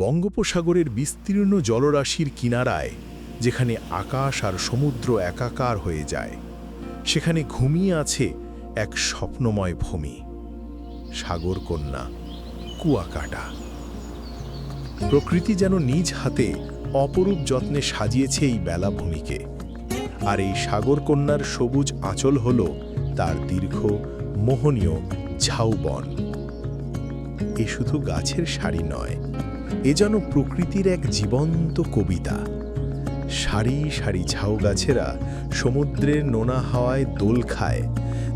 বঙ্গোপসাগরের বিস্তীর্ণ জলরাশির কিনারায়, যেখানে আকাশ আর সমুদ্র একাকার হয়ে যায়, সেখানে ঘুমিয়ে আছে এক স্বপ্নময় ভূমি, সাগরকন্যা কুয়াকাটা। প্রকৃতি যেন নিজ হাতে অপরূপ যত্নে সাজিয়েছে এই বেলাভূমিকে আর এই সাগরকন্যার সবুজ আঁচল হল তার দীর্ঘ, মোহনীয় ঝাউবন। এ শুধু গাছের সারি নয় এ যেন প্রকৃতির এক জীবন্ত কবিতা। সারি সারি ঝাউ গাছেরা সমুদ্রের নোনা হাওয়ায় দোল খায়,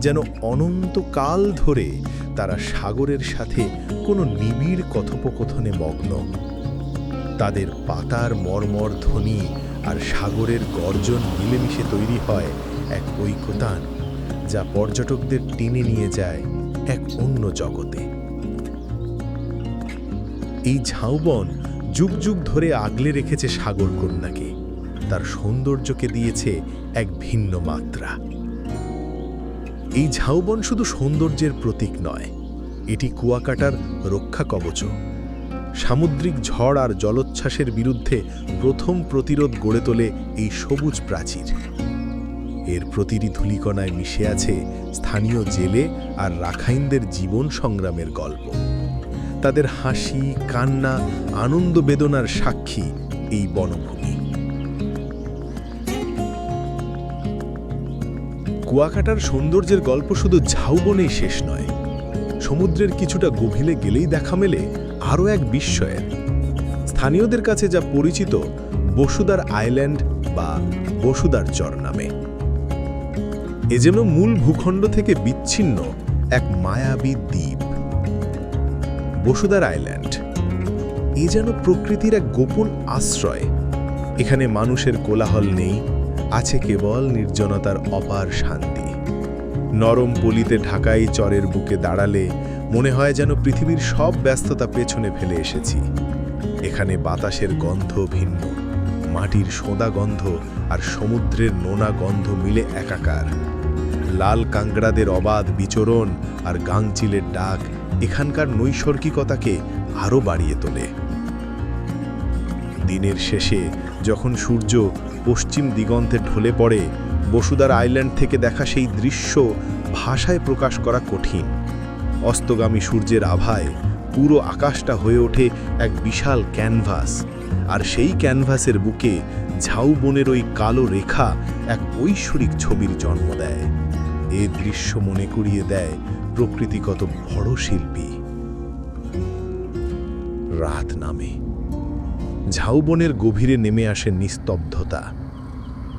যেন অনন্তকাল ধরে তারা সাগরের সাথে কোনো নিবিড় কথোপকথনে মগ্ন। তাদের পাতার মর্মর ধ্বনি আর সাগরের গর্জন মিলেমিশে তৈরি হয় এক ঐকতান, যা পর্যটকদের টেনে নিয়ে যায় এক অন্য জগতে। এই ঝাউবন যুগ যুগ ধরে আগলে রেখেছে সাগরকন্যাকে তার সৌন্দর্যকে দিয়েছে এক ভিন্ন মাত্রা। এই ঝাউবন শুধু সৌন্দর্যের প্রতীক নয়, এটি কুয়াকাটার রক্ষা কবচ। সামুদ্রিক ঝড় আর জলোচ্ছ্বাসের বিরুদ্ধে প্রথম প্রতিরোধ গড়ে তোলে এই সবুজ প্রাচীর। এর প্রতিটি ধুলিকণায় মিশে আছে স্থানীয় জেলে আর রাখাইনদের জীবন সংগ্রামের গল্প। তাদের হাসি, কান্না, আনন্দ বেদনার সাক্ষী এই বনভূমি। কুয়াকাটার সৌন্দর্যের গল্প শুধু ঝাউবনেই শেষ নয়, সমুদ্রের কিছুটা গভীরে গেলেই দেখা মেলে আরও এক বিস্ময়ের। স্থানীয়দের কাছে যা পরিচিত বসুদার আইল্যান্ড বা বসুদার চর নামে। এ যেন মূল ভূখণ্ড থেকে বিচ্ছিন্ন এক মায়াবী দ্বীপ। বসুদার আইল্যান্ড এ যেন প্রকৃতির এক গোপন আশ্রয়। এখানে মানুষের কোলাহল নেই, আছে কেবল নির্জনতার অপার শান্তি। নরম পলিতে ঢাকাই চরের বুকে দাঁড়ালে মনে হয় যেন পৃথিবীর সব ব্যস্ততা পেছনে ফেলে এসেছি। এখানে বাতাসের গন্ধ ভিন্ন, মাটির সোঁদা গন্ধ আর সমুদ্রের নোনা গন্ধ মিলে একাকার। লাল কাংড়াদের অবাধ বিচরণ আর গাংচিলের ডাক এখানকার নৈসর্গিকতাকে আরও বাড়িয়ে তোলে। দিনের শেষে যখন সূর্য পশ্চিম দিগন্তে ঢলে পড়ে বসুদার আইল্যান্ড থেকে দেখা সেই দৃশ্য ভাষায় প্রকাশ করা কঠিন। অস্তগামী সূর্যের আভায় পুরো আকাশটা হয়ে ওঠে এক বিশাল ক্যানভাস, আর সেই ক্যানভাসের বুকে ঝাউ ঝাউবনের ওই কালো রেখা এক ঐশ্বরিক ছবির জন্ম দেয়। এ দৃশ্য মনে করিয়ে দেয় প্রকৃতি কত বড় শিল্পী রাত নামে। ঝাউবনের গভীরে নেমে আসে নিস্তব্ধতা।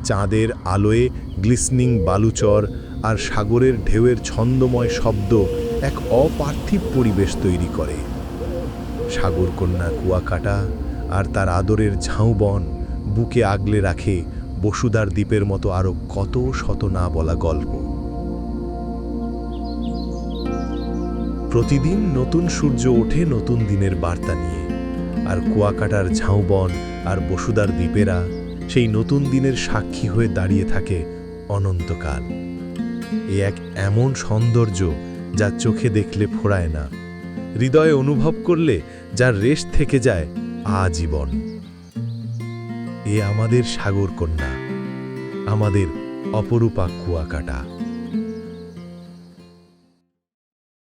চাঁদের আলোয় গ্লিসনিং বালুচর আর সাগরের ঢেউয়ের ছন্দময় শব্দ এক অপার্থিব পরিবেশ তৈরি করে। সাগরকন্যা কুয়াকাটা আর তার আদরের ঝাউবন বুকে আগলে রাখে বসুদার দ্বীপের মতো আরও কত শত না বলা গল্প। প্রতিদিন নতুন সূর্য ওঠে নতুন দিনের বার্তা নিয়ে। আর কুয়াকাটার ঝাউবন আর বসুদার দ্বীপেরা সেই নতুন দিনের সাক্ষী হয়ে দাঁড়িয়ে থাকে অনন্তকাল। এ এক এমন সৌন্দর্য যা চোখে দেখলে ফোড়ায় না, হৃদয়ে অনুভব করলে যার রেশ থেকে যায় আজীবন। এ আমাদের সাগর কন্যা আমাদের অপরূপা কুয়াকাটা।